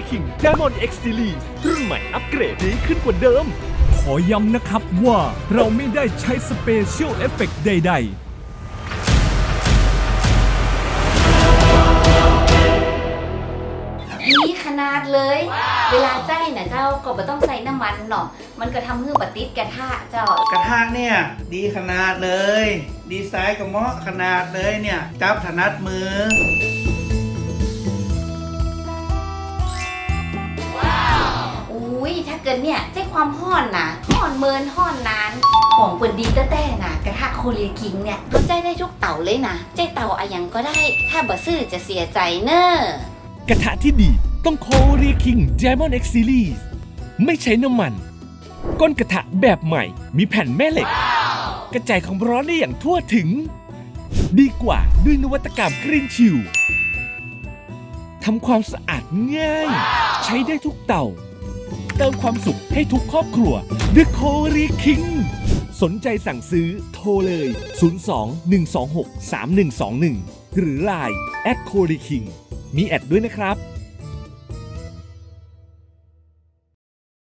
รีคิง Diamond X Series รุ่นใหม่อัปเกรดดีขึ้นกว่าเดิม ขอย้ำนะครับว่าเราไม่ได้ใช้สเปเชียลเอฟเฟกต์ใดนี่ขนาดเลย เวลาใจนะเจ้าก็ไม่ต้องใส่น้ำมันหรอกมันก็ทำให้บัติดกระทะเจ้า กระทะเนี่ยดีขนาดเลย ดีไซน์ก็เหมาะขนาดเลยเนี่ย จับถนัดมือ ถ้าเกิดเนี่ยใจความห้อนนะห้อนเมินห้อนนานของเปิดดีแต่แต่นะกระทะโคเรียคิงเนี่ยเขาใจได้ทุกเต่าเลยนะใจเต่าอะยังก็ได้ ถ้าบ่ซื้อจะเสียใจเนอะกระทะที่ดีต้องโคเรียคิง Diamond X Series ไม่ใช้น้ำมัน ก้นกระทะแบบใหม่ มีแผ่นแม่เหล็ก กระจายความร้อนได้อย่างทั่วถึง ดีกว่าด้วยนวัตกรรมกรีนชิลทำความสะอาดง่าย ใช้ได้ทุกเตา เติมความสุขให้ทุกครอบครัว The c o r y King สนใจสั่งซื้อโทรเลย 02 126 3121 หรือ Line at c o r y King มีแอดด้วยนะครับ